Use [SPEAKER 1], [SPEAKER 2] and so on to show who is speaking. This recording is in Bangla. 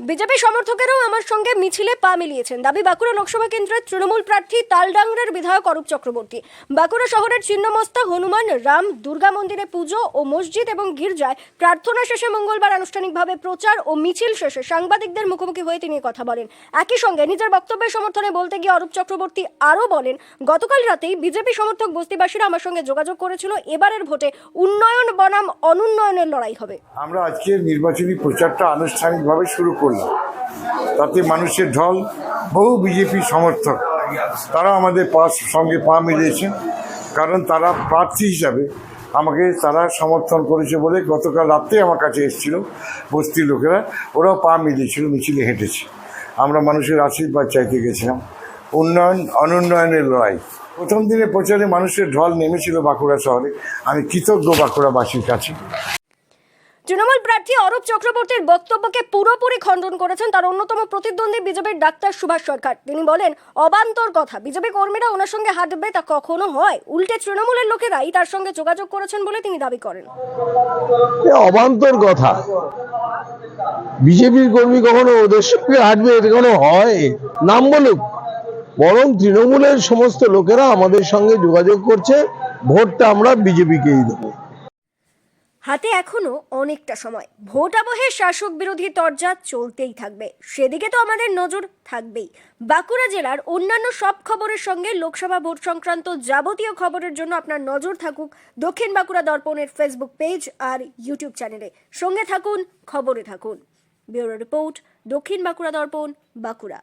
[SPEAKER 1] বিজেপি সমর্থকেরাও আমার সঙ্গে মিছিলে পা মিলিয়েছেন। দাবি, বাঁকুড়া লোকসভা কেন্দ্রের তৃণমূল প্রার্থী তালডাংরার বিধায়ক অরূপ চক্রবর্তী। বাঁকুড়া শহরের ছিন্নমস্তা হনুমান রাম দুর্গা মন্দিরে পুজো ও মসজিদ এবং গির্জায় প্রার্থনা শেষে মঙ্গলবার আনুষ্ঠানিকভাবে প্রচার ও মিছিল শেষে সাংবাদিকদের মুখোমুখি হয়ে তিনি কথা বলেন। একই সঙ্গে নিজের বক্তব্যের সমর্থনে বলতে গিয়ে অরূপ চক্রবর্তী আরও বলেন, গতকাল রাতেই বিজেপি সমর্থক বস্তিবাসীরা আমার সঙ্গে যোগাযোগ করেছিল, এবারের ভোটে উন্নয়ন বনাম, অনুন্নয়নের লড়াই হবে।
[SPEAKER 2] আমরা আজকে নির্বাচনী প্রচারটা আনুষ্ঠানিকভাবে শুরু করলাম তাতে মানুষের ঢল, বহু বিজেপি সমর্থক তারা আমাদের পাশ সঙ্গে পা মিলিয়েছেন কারণ তারা প্রার্থী হিসাবে আমাকে তারা সমর্থন করেছে বলে গতকাল রাত্রে আমার কাছে এসেছিল বস্তির লোকেরা। ওরাও পা মিলিয়েছিল, মিছিলে হেঁটেছে। আমরা মানুষের আশীর্বাদ চাইতে গেছিলাম। উন্নয়ন, অনুন্নয়নের লড়াই। প্রথম দিনে প্রচারে মানুষের ঢল নেমেছিল বাঁকুড়া শহরে। আমি কৃতজ্ঞ বাঁকুড়াবাসীর কাছে।
[SPEAKER 1] তৃণমূল প্রার্থী অরূপ চক্রবর্তীর বক্তব্যকে পুরোপুরি খণ্ডন করেছেন তার অন্যতম প্রতিদ্বন্দ্বী বিজেপির ডাক্তার সুভাষ সরকার। তিনি বলেন, অবান্তর কথা, বিজেপি কর্মীরা ওনার সঙ্গে হাঁটবে তা কখনো হয়। উল্টে তৃণমূলের লোকেরাই তার সঙ্গে যোগাযোগ করেছেন বলে তিনি দাবি করেন।
[SPEAKER 3] অবান্তর কথা। বিজেপির কর্মী কখনো ওদের সঙ্গে হাঁটবে এটা কোনো হয়? নাম বলুক। বরং তৃণমূলের সমস্ত লোকেরা আমাদের সঙ্গে যোগাযোগ করছে, ভোটটা আমরা বিজেপিকেই দেবো।
[SPEAKER 1] হাতে এখনও অনেকটা সময়। ভোট আবহে শাসক বিরোধী তরজা চলতেই থাকবে। সেদিকে তো আমাদের নজর থাকবেই। বাঁকুড়া জেলার অন্যান্য সব খবরের সঙ্গে লোকসভা ভোট সংক্রান্ত যাবতীয় খবরের জন্য আপনার নজর থাকুক দক্ষিণ বাঁকুড়া দর্পণের ফেসবুক পেজ আর ইউটিউব চ্যানেলে সঙ্গে থাকুন, খবরে থাকুন। ব্যুরো রিপোর্ট, দক্ষিণ বাঁকুড়া দর্পণ, বাঁকুড়া।